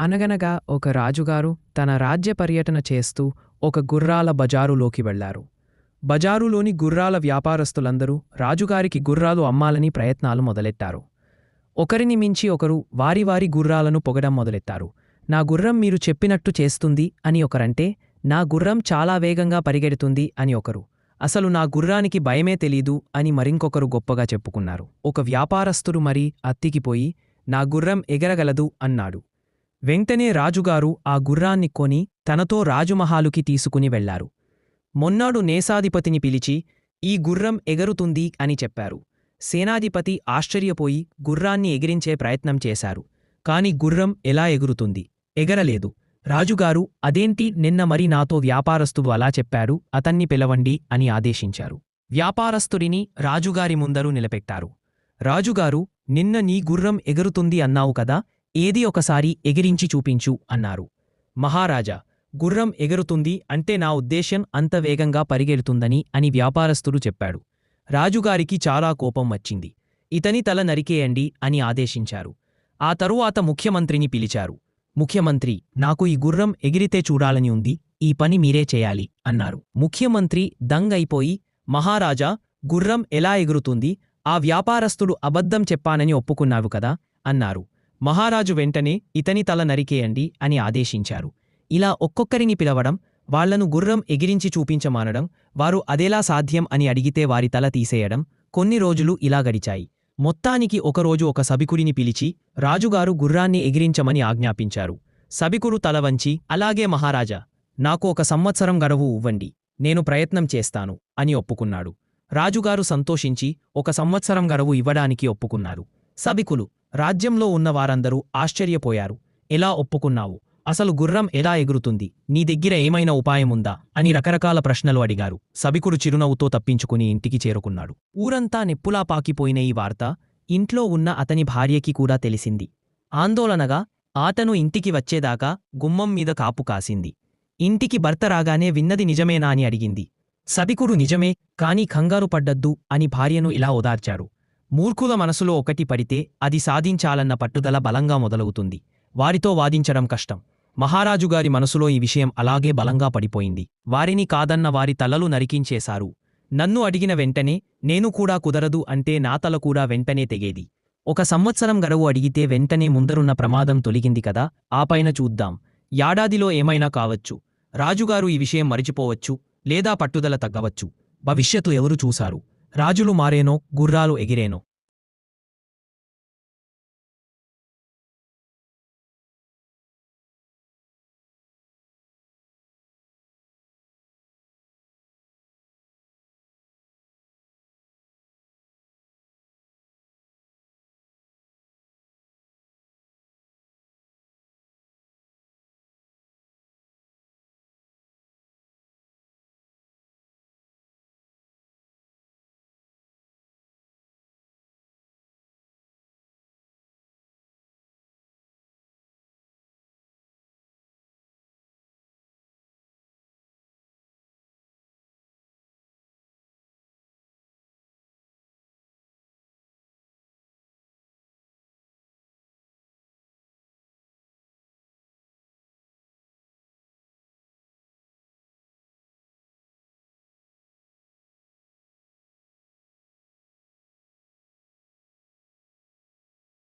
అనగనగా ఒక రాజుగారు తన రాజ్య పర్యటన చేస్తూ ఒక గుర్రాల బజారులోకి వెళ్ళారు. బజారులోని గుర్రాల వ్యాపారస్తులందరూ రాజుగారికి గుర్రాలు అమ్మాలని ప్రయత్నాలు మొదలెట్టారు. ఒకరిని మించి ఒకరు వారి వారి గుర్రాలను పొగడం మొదలెట్టారు. నా గుర్రం మీరు చెప్పినట్టు చేస్తుంది అని ఒకరంటే నా గుర్రం చాలా వేగంగా పరిగెడుతుంది అని ఒకరు. అసలు నా గుర్రానికి భయమే తెలీదు అని మరింకొకరు గొప్పగా చెప్పుకున్నారు. ఒక వ్యాపారస్తుడు మరీ అత్తికిపోయి నా గుర్రం ఎగరగలదు అన్నాడు. వెంటనే రాజుగారు ఆ గుర్రాన్ని కొని తనతో రాజుమహాలుకి తీసుకుని వెళ్ళారు మొన్నాడు నేసాధిపతిని పిలిచి ఈ గుర్రం ఎగరుతుంది అని చెప్పారు. సేనాధిపతి ఆశ్చర్యపోయి గుర్రాన్ని ఎగిరించే ప్రయత్నం చేశారు. కాని గుర్రం ఎలా ఎగురుతుంది? ఎగరలేదు. రాజుగారు అదేంటి? నిన్న మరి నాతో వ్యాపారస్తువు అలా చెప్పారు అతన్ని పిలవండి అని ఆదేశించారు. వ్యాపారస్తుడిని రాజుగారి ముందరు నిలబెట్టారు. రాజుగారు నిన్న నీ గుర్రం ఎగురుతుంది అన్నావు కదా ఏది ఒకసారి ఎగిరించి చూపించు అన్నారు. మహారాజా గుర్రం ఎగురుతుంది అంటే నా ఉద్దేశ్యం అంత వేగంగా పరిగెడుతుందని అని వ్యాపారస్తుడు చెప్పాడు. రాజుగారికి చాలా కోపం వచ్చింది. ఇతని తల నరికేయండి అని ఆదేశించారు. ఆ తరువాత ముఖ్యమంత్రిని పిలిచారు. ముఖ్యమంత్రి నాకు ఈ గుర్రం ఎగిరితే చూడాలని ఉంది ఈ పని మీరే చేయాలి అన్నారు. ముఖ్యమంత్రి దంగైపోయి మహారాజా గుర్రం ఎలా ఎగురుతుంది ఆ వ్యాపారస్తుడు అబద్ధం చెప్పానని ఒప్పుకున్నావు కదా అన్నారు. మహారాజు వెంటనే ఇతని తల నరికేయండి అని ఆదేశించారు. ఇలా ఒక్కొక్కరిని పిలవడం వాళ్ళను గుర్రం ఎగిరించి చూపించమానడం వారు అదేలా సాధ్యం అని అడిగితే వారి తల తీసేయడం కొన్ని రోజులు ఇలా గడిచాయి. మొత్తానికి ఒకరోజు ఒక సభికుడిని పిలిచి రాజుగారు గుర్రాన్ని ఎగిరించమని ఆజ్ఞాపించారు. సభికుడు తల వంచి అలాగే మహారాజా నాకు ఒక సంవత్సరం గడువు ఇవ్వండి నేను ప్రయత్నం చేస్తాను అని ఒప్పుకున్నాడు. రాజుగారు సంతోషించి ఒక సంవత్సరం గడువు ఇవ్వడానికి ఒప్పుకున్నారు. సభికులు రాజ్యంలో ఉన్న వారందరూ ఆశ్చర్యపోయారు. ఎలా ఒప్పుకున్నావు? అసలు గుర్రం ఎలా ఎగురుతుంది? నీ దగ్గర ఏమైనా ఉపాయముందా అని రకరకాల ప్రశ్నలు అడిగారు. సభికుడు చిరునవ్వుతో తప్పించుకుని ఇంటికి చేరుకున్నాడు. ఊరంతా నెప్పులా పాకిపోయిన ఈ వార్త ఇంట్లో ఉన్న అతని భార్యకి కూడా తెలిసింది. ఆందోళనగా ఆతను ఇంటికి వచ్చేదాకా గుమ్మం మీద కాపు కాసింది. ఇంటికి భర్త రాగానే విన్నది నిజమేనా అని అడిగింది. సభికుడు నిజమే కాని కంగారు పడ్డద్దు అని భార్యను ఇలా ఓదార్చారు మూర్ఖుల మనసులో ఒకటి పడితే అది సాధించాలన్న పట్టుదల బలంగా మొదలవుతుంది. వారితో వాదించడం కష్టం. మహారాజుగారి మనసులో ఈ విషయం అలాగే బలంగా పడిపోయింది. వారిని కాదన్న వారి తలలు నరికించేశారు. నన్ను అడిగిన వెంటనే నేను కూడా కుదరదు అంటే నా తల కూడా వెంటనే తెగేది. ఒక సంవత్సరం గడువు అడిగితే వెంటనే ముందరున్న ప్రమాదం తొలగింది కదా ఆపైన చూద్దాం. యాడాదిలో ఏమైనా కావచ్చు. రాజుగారు ఈ విషయం మరిచిపోవచ్చు లేదా పట్టుదల తగ్గవచ్చు. భవిష్యత్తు ఎవరు చూశారు? రాజులు మారేనో గుర్రాలు ఎగిరేనో.